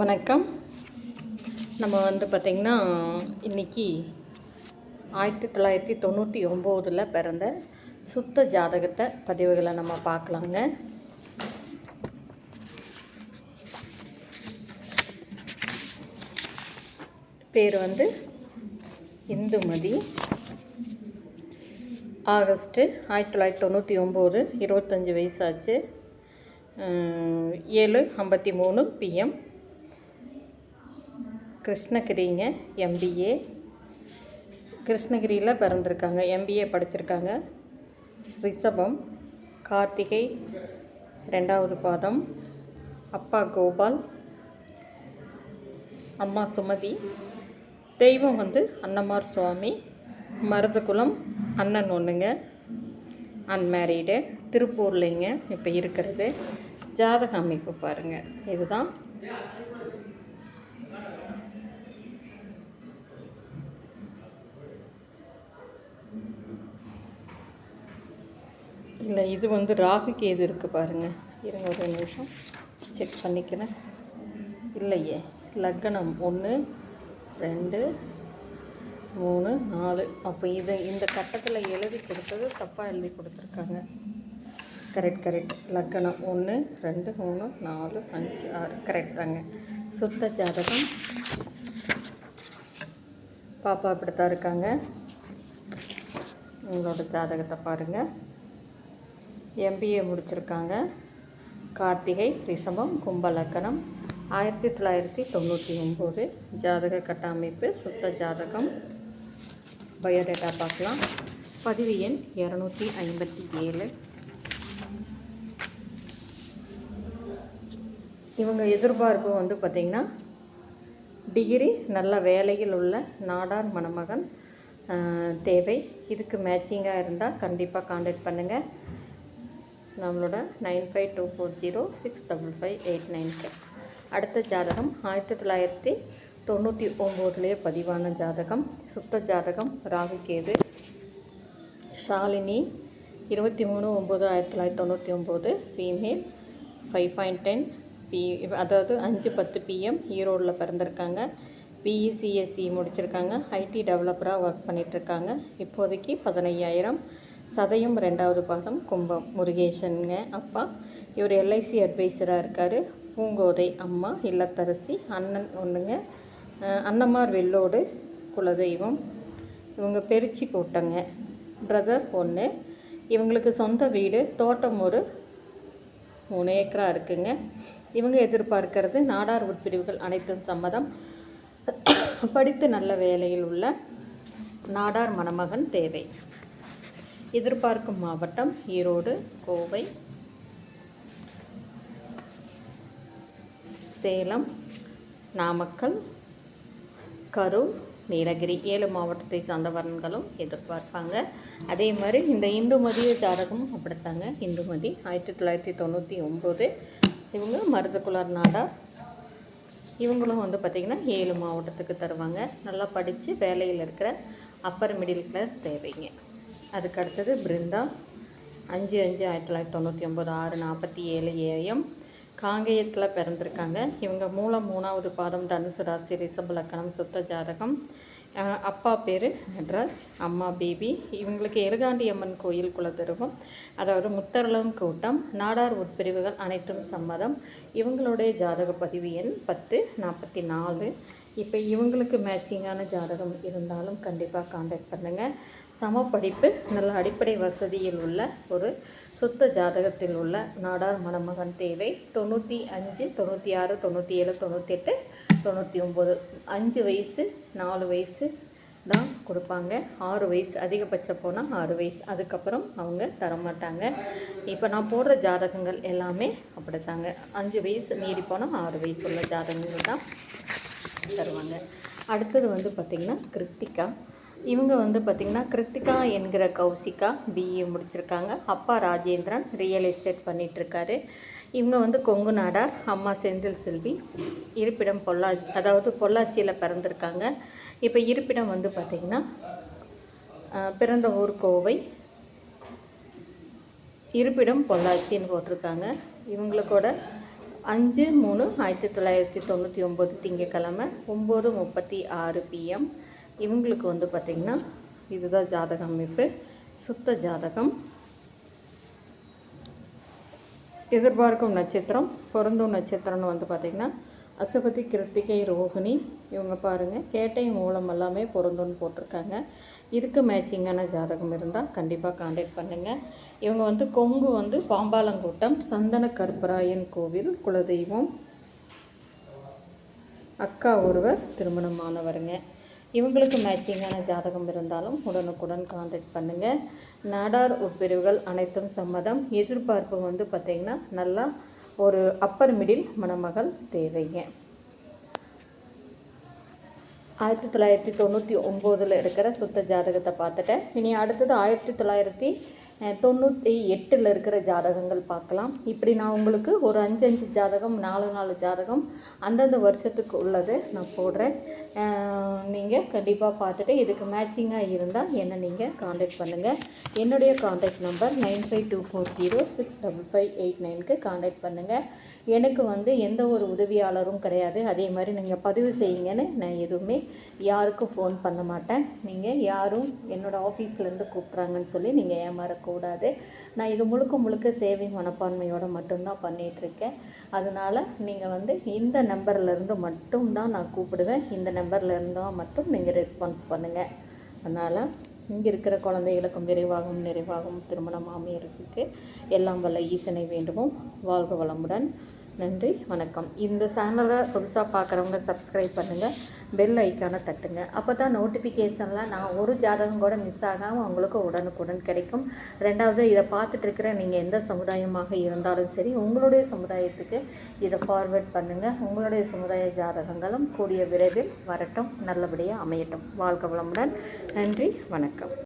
வணக்கம். நம்ம வந்து பார்த்திங்கன்னா இன்றைக்கி ஆயிரத்தி தொள்ளாயிரத்தி தொண்ணூற்றி ஒம்போதில் பிறந்த சுத்த ஜாதகத்தை பதிவுகளை நம்ம பார்க்கலாங்க. பேர் வந்து இந்துமதி. ஆகஸ்ட்டு ஆயிரத்தி தொள்ளாயிரத்தி தொண்ணூற்றி ஒம்பது இருபத்தஞ்சி வயசாச்சு. ஏழு ஐம்பத்தி மூணு பிஎம் கிருஷ்ணகிரிங்க எம்பிஏ கிருஷ்ணகிரியில் பிறந்திருக்காங்க எம்பிஏ படிச்சிருக்காங்க. ரிஷபம் கார்த்திகை ரெண்டாவது பாதம் அப்பா கோபால் அம்மா சுமதி தெய்வம் வந்து அன்னமார் சுவாமி மருதகுலம் அண்ணன் ஒன்றுங்க அன்மேரீடு திருப்பூர்லைங்க இப்போ இருக்கிறது. ஜாதக அமைப்பு பாருங்கள் இதுதான். இல்லை இது வந்து ராகுக்கு எது இருக்குது பாருங்கள் இருங்க ஒரு நிமிஷம். செக் பண்ணிக்கிறேன். இல்லையே. லக்னம் ஒன்று ரெண்டு மூணு நாலு. அப்போ இது இந்த கட்டத்தில் எழுதி கொடுத்தது தப்பாக எழுதி கொடுத்துருக்காங்க. கரெக்ட் கரெக்ட் லக்கணம் ஒன்று ரெண்டு மூணு நாலு அஞ்சு ஆறு. கரெக்ட் தாங்க. சுத்த ஜாதகம். பாப்பா இப்படித்தான் இருக்காங்க. உங்களோட ஜாதகத்தை பாருங்கள் எம்பிஏ முடிச்சிருக்காங்க. கார்த்திகை ரிஷபம் கும்பலக்கணம் ஆயிரத்தி தொள்ளாயிரத்தி தொண்ணூற்றி ஒம்பது. ஜாதக கட்டமைப்பு சுத்த ஜாதகம். பயோடேட்டா பார்க்கலாம். பதிவு எண் இரநூத்தி ஐம்பத்தி ஏழு. இவங்க எதிர்பார்ப்பு வந்து பார்த்திங்கன்னா டிகிரி நல்ல வேலையில் உள்ள நாடார் மணமகன் தேவை. இதுக்கு மேட்சிங்காக இருந்தால் கண்டிப்பாக காண்டாக்ட் பண்ணுங்கள் நம்மளோட nine five two four zero six double five eight nine அடுத்த ஜாதகம் ஆயிரத்தி தொள்ளாயிரத்தி தொண்ணூற்றி ஒம்போதுலேயே பதிவான ஜாதகம். சுத்த ஜாதகம் ராகுகேது ஷாலினி இருபத்தி மூணு ஒம்பது ஆயிரத்தி தொள்ளாயிரத்தி தொண்ணூற்றி ஒம்பது. Female five point ten B அதாவது அஞ்சு பத்து பிஎம் ஈரோடில் பிறந்திருக்காங்க. பிஇசிஎஸ்சி முடிச்சிருக்காங்க. ஐடி டெவலப்பராக ஒர்க் பண்ணிகிட்ருக்காங்க இப்போதைக்கு பதினையாயிரம். சதயம் ரெண்டாவது பாதம் கும்பம் முருகேசனுங்க அப்பா. இவர் எல்ஐசி அட்வைசராக இருக்கார். பூங்கோதை அம்மா இல்லத்தரசி அண்ணன் ஒன்றுங்க அஹ் வெள்ளோடு குலதெய்வம். இவங்க பெருச்சி கூட்டங்க பிரதர் ஒன்று இவங்களுக்கு சொந்த வீடு தோட்டம் ஒரு மூணு ஏக்கரா இருக்குங்க. இவங்க எதிர்பார்க்கிறது நாடார் உட்பிரிவுகள் அனைத்தும் சம்மதம். படித்து நல்ல வேலையில் உள்ள நாடார் மணமகன் தேவை. எதிர்பார்க்கும் மாவட்டம் ஈரோடு கோவை சேலம் நாமக்கல் கரூர் நீலகிரி ஏழு மாவட்டத்தை சார்ந்தவர்களும் எதிர்பார்ப்பாங்க. அதே மாதிரி இந்த இந்து மதிய ஜாதகமும் அப்படித்தாங்க. இந்து மதி ஆயிரத்தி தொள்ளாயிரத்தி தொண்ணூற்றி ஒம்பது இவங்க மருதகுலர் நாடா. இவங்களும் வந்து பார்த்திங்கன்னா ஏழு மாவட்டத்துக்கு தருவாங்க. நல்லா படித்து வேலையில் இருக்கிற அப்பர் மிடில் கிளாஸ் தேவைங்க. அதுக்கு அடுத்தது பிருந்தா. அஞ்சு அஞ்சு ஆயிரத்தி தொள்ளாயிரத்தி தொண்ணூற்றி ஒம்பது ஆறு நாற்பத்தி ஏழு ஏஎம் காங்கேயத்தில் பிறந்திருக்காங்க. இவங்க மூலம் மூணாவது பாதம் தனுசு ராசி ரிஷப லக்கணம் சுத்த ஜாதகம். அப்பா பேர் நட்ராஜ் அம்மா பேபி. இவங்களுக்கு எருகாண்டி அம்மன் கோயில் குலதெருவம். அதாவது முத்தரளம் கூட்டம் நாடார் உட்பிரிவுகள் அனைத்தும் சம்மதம். இவங்களுடைய ஜாதக பதிவு எண் பத்து நாற்பத்தி நாலு இப்போ இவங்களுக்கு மேட்சிங்கான ஜாதகம் இருந்தாலும் கண்டிப்பாக காண்டாக்ட் பண்ணுங்கள் சம படிப்பு நல்ல அடிப்படை வசதியில் உள்ள ஒரு சுத்த ஜாதகத்தில் உள்ள நாடார் மணமகன் தேவை. தொண்ணூற்றி அஞ்சு தொண்ணூற்றி ஆறு தொண்ணூற்றி ஏழு தொண்ணூற்றி எட்டு தொண்ணூற்றி ஒம்பது அஞ்சு வயசு நாலு வயசு தான் கொடுப்பாங்க. ஆறு வயசு அதிகபட்சம் போனால் ஆறு வயசு. அதுக்கப்புறம் அவங்க தரமாட்டாங்க. இப்போ நான் போடுற ஜாதகங்கள் எல்லாமே அப்படித்தாங்க. அஞ்சு வயசு மீறி போனால் ஆறு வயசு உள்ள ஜாதகங்கள் தான் தருவாங்க. அடுத்தது வந்து பார்த்திங்கன்னா கிருத்திகா. இவங்க வந்து பார்த்திங்கன்னா கிருத்திகா என்கிற கௌசிகா பிஇ முடிச்சிருக்காங்க. அப்பா ராஜேந்திரன் ரியல் எஸ்டேட் பண்ணிகிட்ருக்காரு இவங்க வந்து கொங்கு நாடார் அம்மா செந்தில் செல்வி இருப்பிடம் பொள்ளாச்சி அதாவது பொள்ளாச்சியில் பிறந்திருக்காங்க. இப்போ இருப்பிடம் வந்து பார்த்திங்கன்னா பிறந்த ஊர் கோவை. இருப்பிடம் பொள்ளாச்சின்னு போட்டிருக்காங்க. இவங்களுக்கூட அஞ்சு மூணு ஆயிரத்தி தொள்ளாயிரத்தி தொண்ணூற்றி ஒம்பது திங்கக்கிழமை ஒம்பது முப்பத்தி ஆறு பிஎம் இவங்களுக்கு வந்து பார்த்திங்கன்னா இதுதான் ஜாதக அமைப்பு. சுத்த ஜாதகம். எதிர்பார்க்கும் நட்சத்திரம் பொருந்தும் நட்சத்திரம்னு வந்து பார்த்திங்கன்னா அசுபதி கிருத்திகை ரோகிணி இவங்க பாருங்கள் கேட்டை மூலம் எல்லாமே பொருந்தும்னு போட்டிருக்காங்க. இதுக்கு மேட்சிங்கான ஜாதகம் இருந்தால் கண்டிப்பாக காண்டாக்ட் பண்ணுங்கள் இவங்க வந்து கொங்கு வந்து பாம்பாலங்கூட்டம் சந்தன கருப்பராயன் கோவில் குலதெய்வம். அக்கா ஒருவர் திருமணமானவருங்க. இவங்களுக்கு மேட்சிங்கான ஜாதகம் இருந்தாலும் உடனுக்குடன் காண்டாக்ட் பண்ணுங்கள் நாடார் உட்பிரிவுகள் அனைத்தும் சம்மதம். எதிர்பார்ப்பு வந்து பார்த்திங்கன்னா நல்லா ஒரு அப்பர் மிடில் மணமகள் தேவைங்க. ஆயிரத்தி தொள்ளாயிரத்தி தொண்ணூற்றி ஒம்போதில் இருக்கிற சுத்த ஜாதகத்தை பார்த்துட்டேன். இனி அடுத்தது ஆயிரத்தி தொள்ளாயிரத்தி தொண்ணூற்றி எட்டில் இருக்கிற ஜாதகங்கள் பார்க்கலாம். இப்படி நான் உங்களுக்கு ஒரு அஞ்சு அஞ்சு ஜாதகம் நாலு நாலு ஜாதகம் அந்தந்த வருஷத்துக்கு உள்ளது நான் போடுறேன். நீங்கள் கண்டிப்பாக பார்த்துட்டு இதுக்கு மேட்சிங்காக இருந்தால் என்னை நீங்கள் காண்டாக்ட் பண்ணுங்கள் என்னுடைய contact number nine five two four zero six double five eight நைனுக்கு காண்டாக்ட் பண்ணுங்கள் எனக்கு வந்து எந்த ஒரு உதவியாளரும் கிடையாது. அதே மாதிரி நீங்கள் பதிவு செய்யுங்கன்னு நான் எதுவுமே யாருக்கும் ஃபோன் பண்ண மாட்டேன். நீங்கள் யாரும் என்னோடய ஆஃபீஸ்லேருந்து கூப்பிட்றாங்கன்னு சொல்லி நீங்கள் ஏமாறக்கூடாது. நான் இது முழுக்க முழுக்க சேவை மனப்பான்மையோடு மட்டும்தான் பண்ணிகிட்ருக்கேன் அதனால் நீங்கள் வந்து இந்த நம்பர்லேருந்து மட்டும்தான் நான் கூப்பிடுவேன். இந்த நம்பர்லேருந்தான் மட்டும் நீங்கள் ரெஸ்பான்ஸ் பண்ணுங்கள் அதனால் இங்கே இருக்கிற குழந்தைகளுக்கும் விரைவாகவும் நிறைவாகவும் திருமணம் அமையறதுக்கு எல்லாம் வல்ல ஈசனை வேண்டுமோ வாழ்க வளமுடன். நன்றி வணக்கம். இந்த சேனலை புதுசாக பார்க்குறவங்க சப்ஸ்கிரைப் பண்ணுங்கள் பெல் ஐக்கானை தட்டுங்க. அப்போ தான் நோட்டிஃபிகேஷனில் நான் ஒரு ஜாதகம் கூட மிஸ் ஆகாமல் உங்களுக்கு உடனுக்குடன் கிடைக்கும். ரெண்டாவது இதை பார்த்துட்ருக்கிற நீங்கள் எந்த சமுதாயமாக இருந்தாலும் சரி உங்களுடைய சமுதாயத்துக்கு இதை ஃபார்வேர்ட் பண்ணுங்கள் உங்களுடைய சமுதாய ஜாதகங்களும் கூடிய விரைவில் வரட்டும். நல்லபடியாக அமையட்டும். வாழ்க வளமுடன். நன்றி வணக்கம்.